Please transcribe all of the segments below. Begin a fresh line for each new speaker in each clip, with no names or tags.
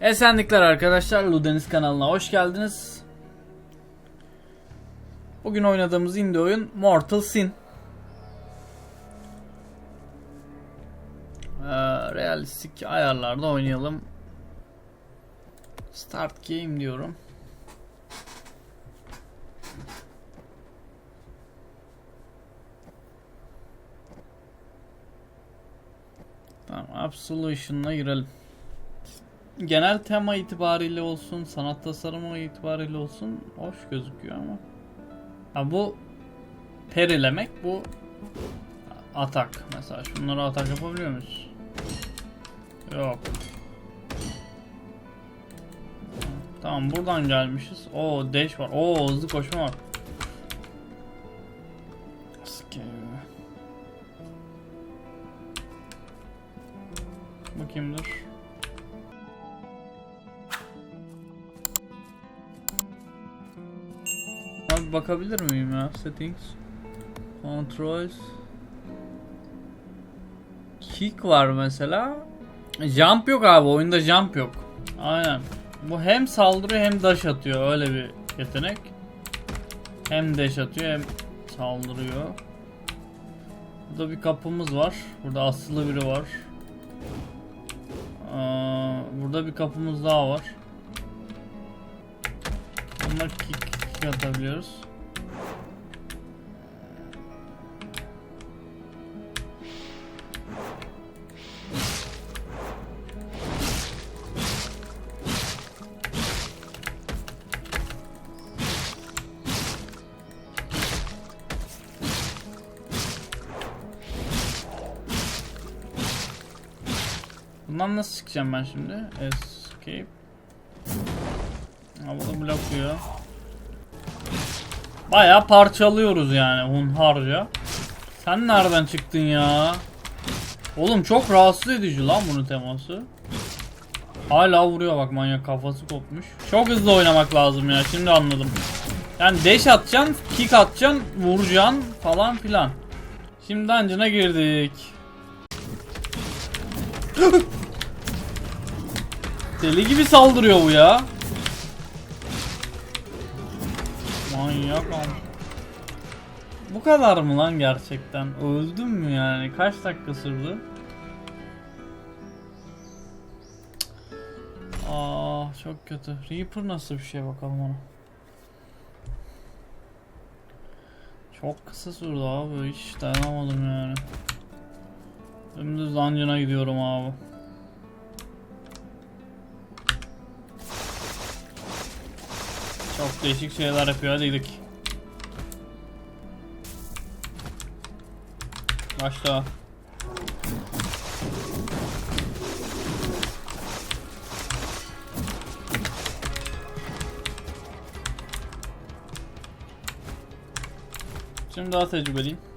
Esenlikler arkadaşlar. Ludeniz kanalına hoş geldiniz. Bugün oynadığımız indie oyun Mortal Sin. Ee, realistik ayarlarda oynayalım. Start game diyorum. Tamam, Absolution'la girelim. Genel tema itibariyle olsun, sanat tasarımı itibariyle olsun hoş gözüküyor ama. Ha bu perilemek, bu atak. Mesela şunları atak yapabiliyor muyuz? Yok. Tamam buradan gelmişiz. O dash var. O hızlı koşma var. Scale. Bakayım bakabilir miyim ya? Settings. Controls. Kick var mesela. Jump yok abi. Oyunda jump yok. Aynen. Bu hem saldırıyor hem dash atıyor. Öyle bir yetenek. Hem dash atıyor hem saldırıyor. Burada bir kapımız var. Burada asılı biri var. Aa, burada bir kapımız daha var. Buna kick, atabiliyoruz. Bundan nasıl çıkacağım ben şimdi? Escape. Ha bu da blokluyor. Bayağı parçalıyoruz yani hunharca. Sen nereden çıktın ya? Oğlum çok rahatsız edici lan bunun teması. Hala vuruyor bak manyak kafası kopmuş. Çok hızlı oynamak lazım ya şimdi anladım. Yani dash atacaksın, kick atacaksın, vuracaksın falan filan. Şimdi dungeon'a girdik. Deli gibi saldırıyor bu ya. Manyak am. Bu kadar mı lan gerçekten? Öldüm mü yani? Kaç dakika sürdü? Ah, çok kötü. Reaper nasıl bir şey bakalım ona. Çok kısa sürdü abi. Hiç dayanamadım yani. Dümdüz dungeon'a gidiyorum abi. Çok değişik şeyler yapıyor hadi gidelim. Başla. Şimdi daha tecrübeliyim.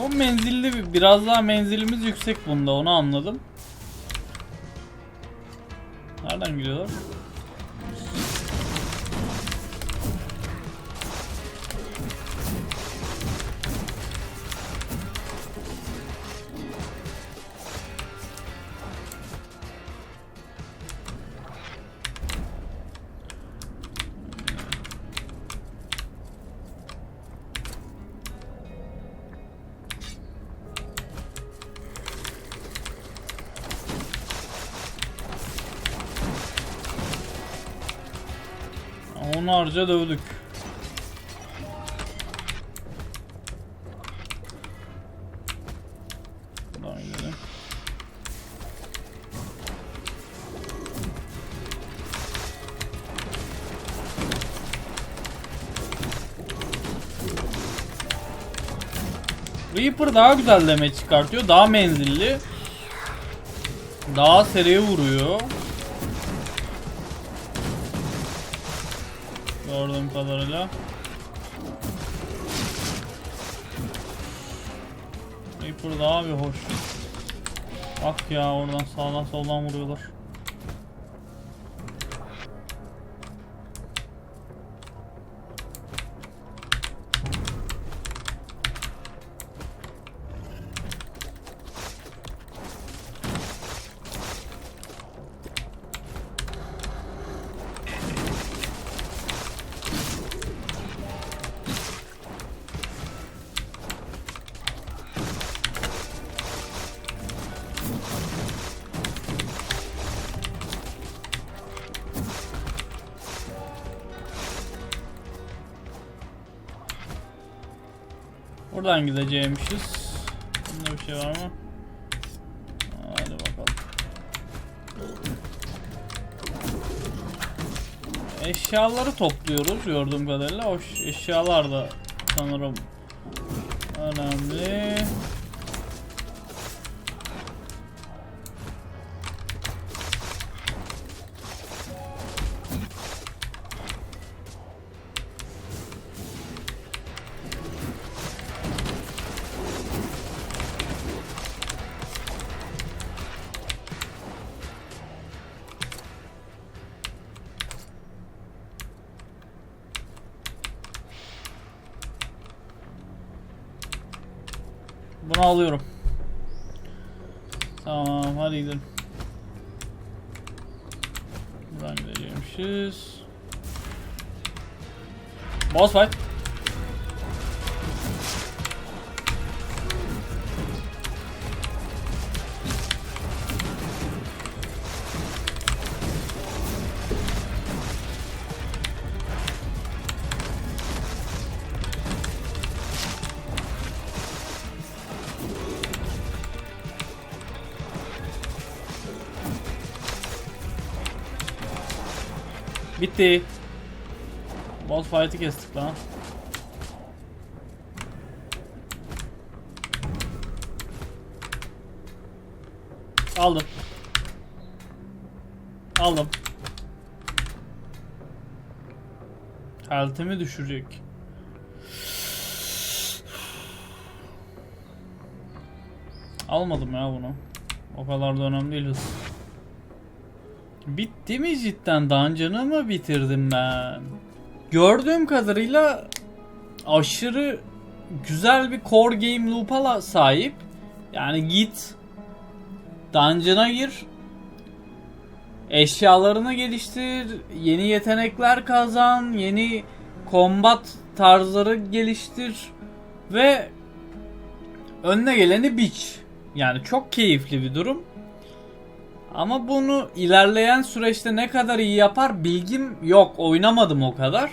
O menzilli bir- biraz daha menzilimiz yüksek bunda onu anladım. Nereden gidiyorlar? Onlarca dövdük. Reaper daha güzel demet çıkartıyor. Daha menzilli. Daha seri vuruyor. Gördüğüm kadarıyla. Reaper daha bir hoş. Bak ya oradan sağdan soldan vuruyorlar. Buradan gideceğimişiz. Bunda bir şey var mı? Hadi bakalım. Eşyaları topluyoruz gördüğüm kadarıyla. O ş- eşyalar da sanırım önemli. Bunu alıyorum. Tamam hadi gidelim. Buradan gideceğimişiz. Boss fight. Bitti. Boss fight'ı kestik lan. Aldım. Aldım. Health'imi düşürecek. Almadım ya bunu. O kadar da önemli değil hız. Bitti mi cidden? Dungeon'ı mı bitirdim ben? Gördüğüm kadarıyla aşırı güzel bir core game loop'a sahip. Yani git Dungeon'a gir. Eşyalarını geliştir, yeni yetenekler kazan, yeni combat tarzları geliştir ve önüne geleni biç. Yani çok keyifli bir durum. Ama bunu ilerleyen süreçte ne kadar iyi yapar bilgim yok. Oynamadım o kadar.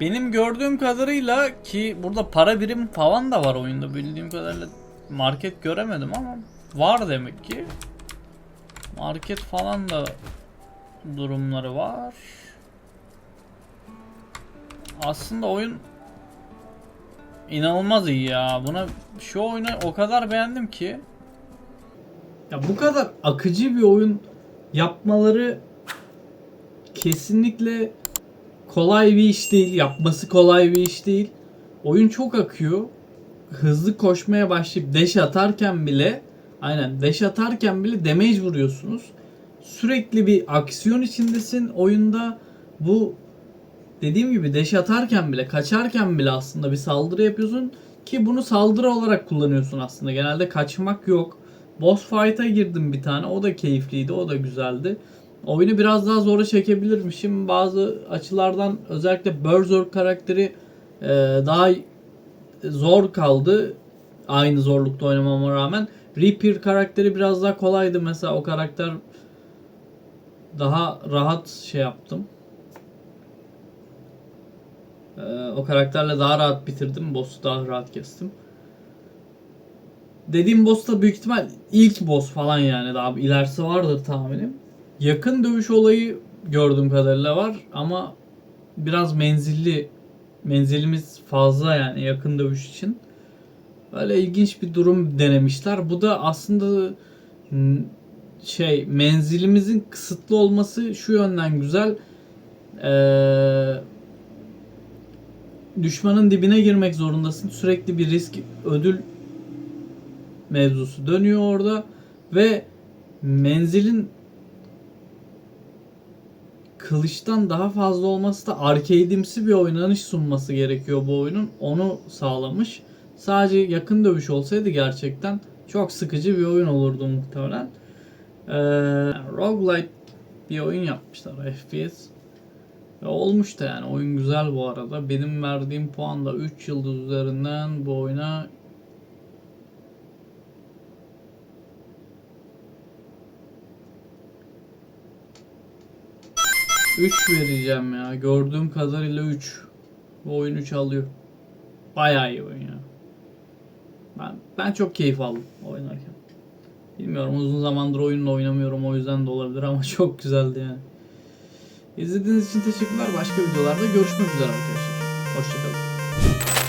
Benim gördüğüm kadarıyla ki burada para birim falan da var oyunda bildiğim kadarıyla market göremedim ama var demek ki. Market falan da durumları var. Aslında oyun inanılmaz iyi ya. Buna şu oyunu o kadar beğendim ki. Ya bu kadar akıcı bir oyun yapmaları kesinlikle kolay bir iş değil. Yapması kolay bir iş değil. Oyun çok akıyor. Hızlı koşmaya başlayıp dash atarken bile aynen dash atarken bile damage vuruyorsunuz. Sürekli bir aksiyon içindesin oyunda. Bu dediğim gibi dash atarken bile kaçarken bile aslında bir saldırı yapıyorsun ki bunu saldırı olarak kullanıyorsun aslında. Genelde kaçmak yok. Boss fight'a girdim bir tane. O da keyifliydi. O da güzeldi. Oyunu biraz daha zora çekebilirmişim. Bazı açılardan özellikle Berserk karakteri e, daha zor kaldı. Aynı zorlukta oynamama rağmen. Reaper karakteri biraz daha kolaydı. Mesela o karakter daha rahat şey yaptım. E, o karakterle daha rahat bitirdim. Boss'u daha rahat kestim. Dediğim boss da büyük ihtimal ilk boss falan yani daha ilerisi vardır tahminim. Yakın dövüş olayı gördüğüm kadarıyla var ama biraz menzilli menzilimiz fazla yani yakın dövüş için. Böyle ilginç bir durum denemişler. Bu da aslında m, şey menzilimizin kısıtlı olması şu yönden güzel. Ee, düşmanın dibine girmek zorundasın. Sürekli bir risk ödül mevzusu dönüyor orada ve menzilin kılıçtan daha fazla olması da arcade'imsi bir oynanış sunması gerekiyor bu oyunun. Onu sağlamış. Sadece yakın dövüş olsaydı gerçekten çok sıkıcı bir oyun olurdu muhtemelen. Ee, roguelite bir oyun yapmışlar FPS. Ve olmuş da yani oyun güzel bu arada. Benim verdiğim puan da 3 yıldız üzerinden bu oyuna Üç vereceğim ya. Gördüğüm kadarıyla 3. Bu oyun 3 alıyor. Bayağı iyi oyun ya. Ben, ben çok keyif aldım oynarken. Bilmiyorum uzun zamandır oyunla oynamıyorum o yüzden de olabilir ama çok güzeldi yani. İzlediğiniz için teşekkürler. Başka videolarda görüşmek üzere arkadaşlar. Hoşçakalın.